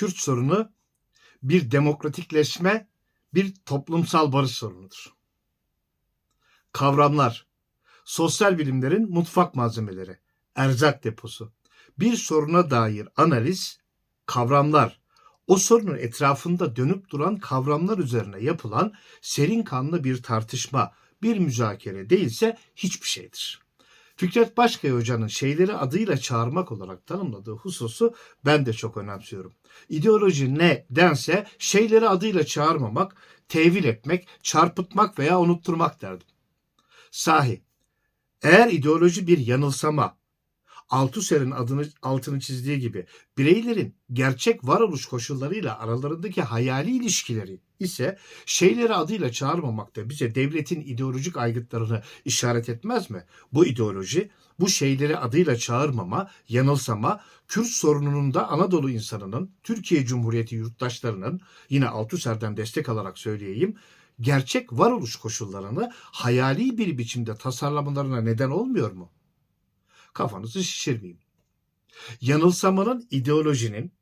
Kürt sorunu bir demokratikleşme, bir toplumsal barış sorunudur. Kavramlar, sosyal bilimlerin mutfak malzemeleri, erzak deposu, bir soruna dair analiz, kavramlar, o sorunun etrafında dönüp duran kavramlar üzerine yapılan serin kanlı bir tartışma, bir müzakere değilse hiçbir şeydir. Fikret Başkaya Hoca'nın şeyleri adıyla çağırmak olarak tanımladığı hususu ben de çok önemsiyorum. İdeoloji ne dense şeyleri adıyla çağırmamak, tevil etmek, çarpıtmak veya unutturmak derdim. Sahi, eğer ideoloji bir yanılsama, Althusser'in adını altını çizdiği gibi bireylerin gerçek varoluş koşullarıyla aralarındaki hayali ilişkileri ise şeyleri adıyla çağırmamak da bize devletin ideolojik aygıtlarını işaret etmez mi? Bu ideoloji, bu şeyleri adıyla çağırmama, yanılsama, Kürt sorununun da Anadolu insanının, Türkiye Cumhuriyeti yurttaşlarının, yine Althusser'den destek alarak söyleyeyim, gerçek varoluş koşullarını hayali bir biçimde tasarlamalarına neden olmuyor mu? Kafanızı şişirmeyin. Yanılsamanın ideolojinin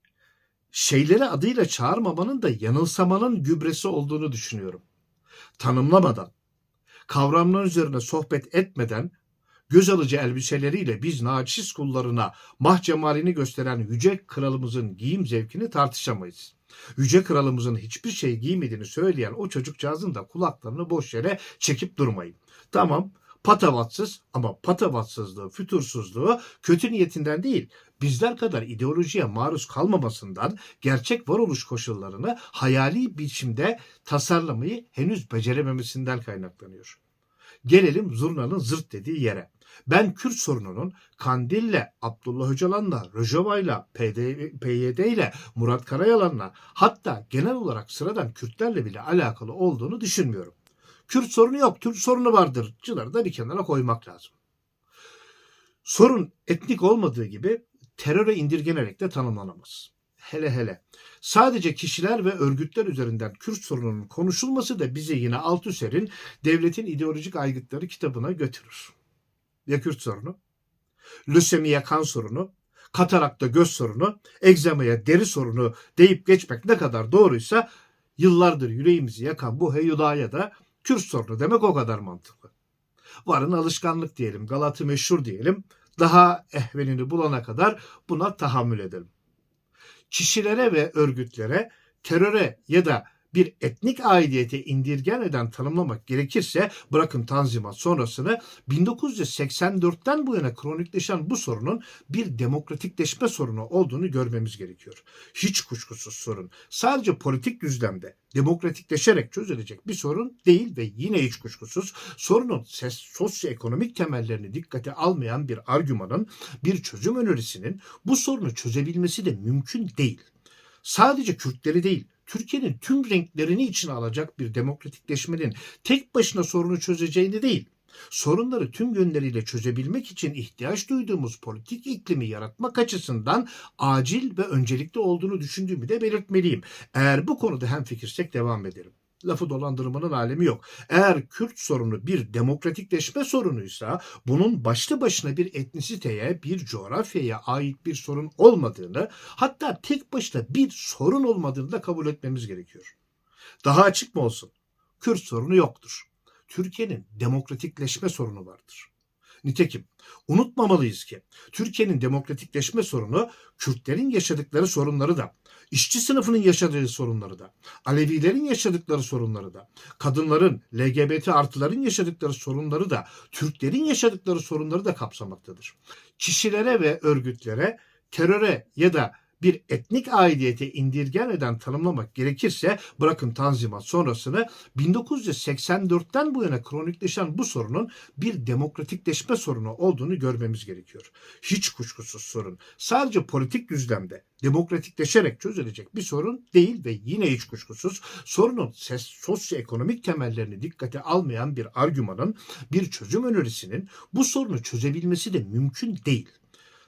şeyleri adıyla çağırmamanın da yanılsamanın gübresi olduğunu düşünüyorum. Tanımlamadan, kavramlar üzerine sohbet etmeden göz alıcı elbiseleriyle biz naçiz kullarına mah cemalini gösteren yüce kralımızın giyim zevkini tartışamayız. Yüce kralımızın hiçbir şey giymediğini söyleyen o çocukcağızın da kulaklarını boş yere çekip durmayın. Tamam patavatsız ama patavatsızlığı, fütursuzluğu kötü niyetinden değil, bizler kadar ideolojiye maruz kalmamasından gerçek varoluş koşullarını hayali biçimde tasarlamayı henüz becerememesinden kaynaklanıyor. Gelelim zurnanın zırt dediği yere. Ben Kürt sorununun Kandil'le, Abdullah Öcalan'la, Rojava'yla, PYD Murat Karayalan'la hatta genel olarak sıradan Kürtlerle bile alakalı olduğunu düşünmüyorum. Kürt sorunu yok, Türk sorunu vardır. Cıları da bir kenara koymak lazım. Sorun etnik olmadığı gibi teröre indirgenerek de tanımlanamaz. Hele hele. Sadece kişiler ve örgütler üzerinden Kürt sorununun konuşulması da bizi yine Althusser'in Devletin İdeolojik Aygıtları kitabına götürür. Ya Kürt sorunu? Lösemiye kan sorunu, katarakta göz sorunu, egzamaya deri sorunu deyip geçmek ne kadar doğruysa yıllardır yüreğimizi yakan bu heyudaya da Kürt sorunu demek o kadar mantıklı. Varın alışkanlık diyelim, Galatı meşhur diyelim. Daha ehvenini bulana kadar buna tahammül edelim. Kişilere ve örgütlere teröre ya da bir etnik aidiyete indirgen eden tanımlamak gerekirse bırakın Tanzimat sonrasını 1984'ten bu yana kronikleşen bu sorunun bir demokratikleşme sorunu olduğunu görmemiz gerekiyor. Hiç kuşkusuz sorun sadece politik düzlemde demokratikleşerek çözülecek bir sorun değil ve yine hiç kuşkusuz sorunun ses, sosyoekonomik temellerini dikkate almayan bir argümanın, bir çözüm önerisinin bu sorunu çözebilmesi de mümkün değil. Sadece Kürtleri değil, Türkiye'nin tüm renklerini içine alacak bir demokratikleşmenin tek başına sorunu çözeceğini değil, sorunları tüm yönleriyle çözebilmek için ihtiyaç duyduğumuz politik iklimi yaratmak açısından acil ve öncelikli olduğunu düşündüğümü de belirtmeliyim. Eğer bu konuda hemfikirsek devam edelim. Lafı dolandırmanın alemi yok. Eğer Kürt sorunu bir demokratikleşme sorunuysa bunun başlı başına bir etnisiteye, bir coğrafyaya ait bir sorun olmadığını, hatta tek başına bir sorun olmadığını da kabul etmemiz gerekiyor. Daha açık mı olsun? Kürt sorunu yoktur. Türkiye'nin demokratikleşme sorunu vardır. Nitekim unutmamalıyız ki Türkiye'nin demokratikleşme sorunu Kürtlerin yaşadıkları sorunları da, işçi sınıfının yaşadığı sorunları da, Alevilerin yaşadıkları sorunları da, kadınların, LGBT artıların yaşadıkları sorunları da, Türklerin yaşadıkları sorunları da kapsamaktadır. Kişilere ve örgütlere teröre ya da bir etnik aidiyete indirgen eden tanımlamak gerekirse bırakın Tanzimat sonrasını 1984'ten bu yana kronikleşen bu sorunun bir demokratikleşme sorunu olduğunu görmemiz gerekiyor. Hiç kuşkusuz sorun sadece politik düzlemde demokratikleşerek çözülecek bir sorun değil ve yine hiç kuşkusuz sorunun ses, sosyoekonomik temellerini dikkate almayan bir argümanın, bir çözüm önerisinin bu sorunu çözebilmesi de mümkün değil.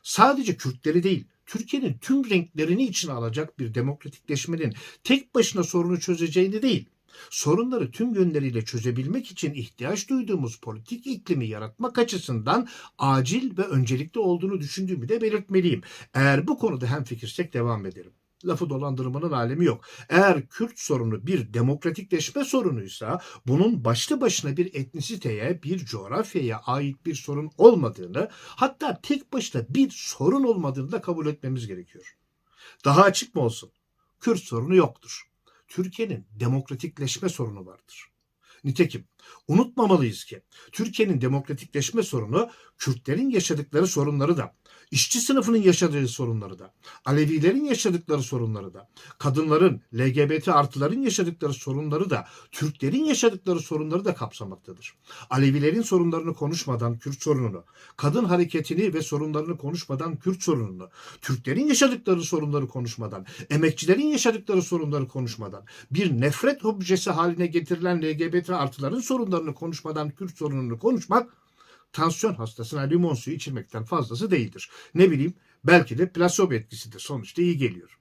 Sadece Kürtleri değil, Türkiye'nin tüm renklerini içine alacak bir demokratikleşmenin tek başına sorunu çözeceğini değil, sorunları tüm yönleriyle çözebilmek için ihtiyaç duyduğumuz politik iklimi yaratmak açısından acil ve öncelikli olduğunu düşündüğümü de belirtmeliyim. Eğer bu konuda hemfikirsek devam edelim. Lafı dolandırmanın alemi yok. Eğer Kürt sorunu bir demokratikleşme sorunuysa bunun başlı başına bir etnisiteye, bir coğrafyaya ait bir sorun olmadığını, hatta tek başına bir sorun olmadığını da kabul etmemiz gerekiyor. Daha açık mı olsun? Kürt sorunu yoktur. Türkiye'nin demokratikleşme sorunu vardır. Nitekim unutmamalıyız ki Türkiye'nin demokratikleşme sorunu Kürtlerin yaşadıkları sorunları da, işçi sınıfının yaşadığı sorunları da, Alevilerin yaşadıkları sorunları da, kadınların, LGBT artıların yaşadıkları sorunları da, Türklerin yaşadıkları sorunları da kapsamaktadır. Alevilerin sorunlarını konuşmadan Kürt sorununu, kadın hareketini ve sorunlarını konuşmadan Kürt sorununu, Türklerin yaşadıkları sorunları konuşmadan, emekçilerin yaşadıkları sorunları konuşmadan, bir nefret objesi haline getirilen LGBT artıların sorunlarını konuşmadan Kürt sorununu konuşmak tansiyon hastasına limon suyu içirmekten fazlası değildir. Ne bileyim belki de plasebo etkisidir. Sonuçta iyi geliyor.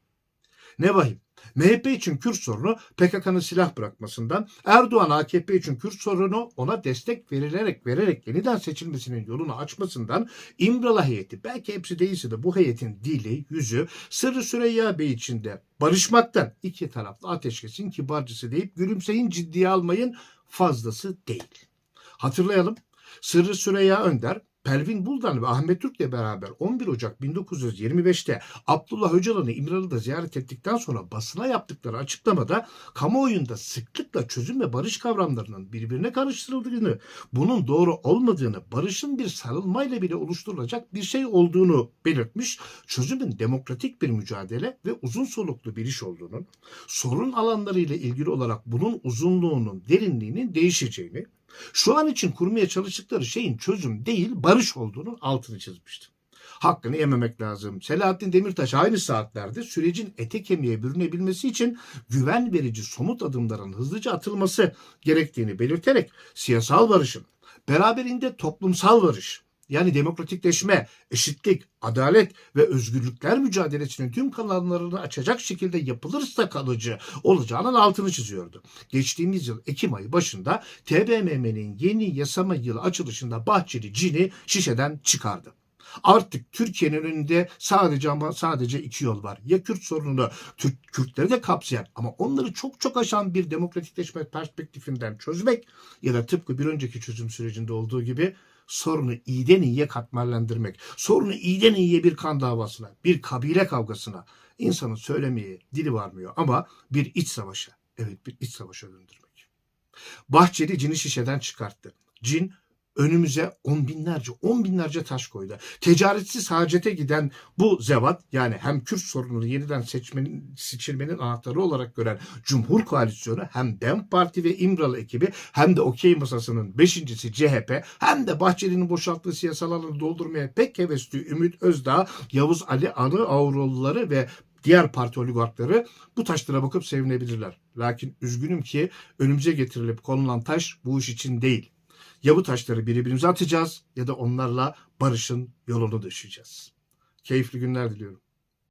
Ne vahim. MHP için Kürt sorunu PKK'nın silah bırakmasından, Erdoğan AKP için Kürt sorunu ona destek verilerek vererek yeniden seçilmesinin yolunu açmasından, İmralı heyeti belki hepsi değilse de bu heyetin dili, yüzü, Sırrı Süreyya Bey için de barışmaktan iki taraflı ateşkesin kibarcısı deyip gülümseyin ciddiye almayın fazlası değil. Hatırlayalım. Sırrı Süreyya Önder, Pervin Buldan ve Ahmet Türk'le beraber 11 Ocak 1925'te Abdullah Öcalan'ı İmralı'da ziyaret ettikten sonra basına yaptıkları açıklamada kamuoyunda sıklıkla çözüm ve barış kavramlarının birbirine karıştırıldığını, bunun doğru olmadığını, barışın bir sarılmayla bile oluşturulacak bir şey olduğunu belirtmiş, çözümün demokratik bir mücadele ve uzun soluklu bir iş olduğunu, sorun alanlarıyla ilgili olarak bunun uzunluğunun, derinliğinin değişeceğini, şu an için kurmaya çalıştıkları şeyin çözüm değil barış olduğunu altını çizmişti. Hakkını yememek lazım. Selahattin Demirtaş aynı saatlerde sürecin ete kemiğe bürünebilmesi için güven verici somut adımların hızlıca atılması gerektiğini belirterek siyasal barışın beraberinde toplumsal barış yani demokratikleşme, eşitlik, adalet ve özgürlükler mücadelesinin tüm kanallarını açacak şekilde yapılırsa kalıcı olacağının altını çiziyordu. Geçtiğimiz yıl Ekim ayı başında TBMM'nin yeni yasama yılı açılışında Bahçeli cini şişeden çıkardı. Artık Türkiye'nin önünde sadece ama sadece iki yol var. Ya Kürt sorununu Türk, Kürtleri de kapsayan ama onları çok çok aşan bir demokratikleşme perspektifinden çözmek ya da tıpkı bir önceki çözüm sürecinde olduğu gibi sorunu iyiden iyiye katmerlendirmek, sorunu iyiden iyiye bir kan davasına, bir kabile kavgasına insanın söylemeye dili varmıyor ama bir iç savaşa, evet bir iç savaşa döndürmek. Bahçeli cini şişeden çıkarttı. Cin önümüze on binlerce, on binlerce taş koydu. Ticaretsiz hacete giden bu zevat yani hem Kürt sorununu yeniden seçmenin, seçilmenin anahtarı olarak gören Cumhur Koalisyonu hem DEM Parti ve İmralı ekibi hem de okey masasının beşincisi CHP hem de Bahçeli'nin boşalttığı siyasal alanı doldurmaya pek hevesli Ümit Özdağ, Yavuz Ali Anı Avroğulları ve diğer parti oligarkları bu taşlara bakıp sevinebilirler. Lakin üzgünüm ki önümüze getirilip konulan taş bu iş için değil ya bu taşları birbirimize atacağız ya da onlarla barışın yolunu düşeceğiz. Keyifli günler diliyorum.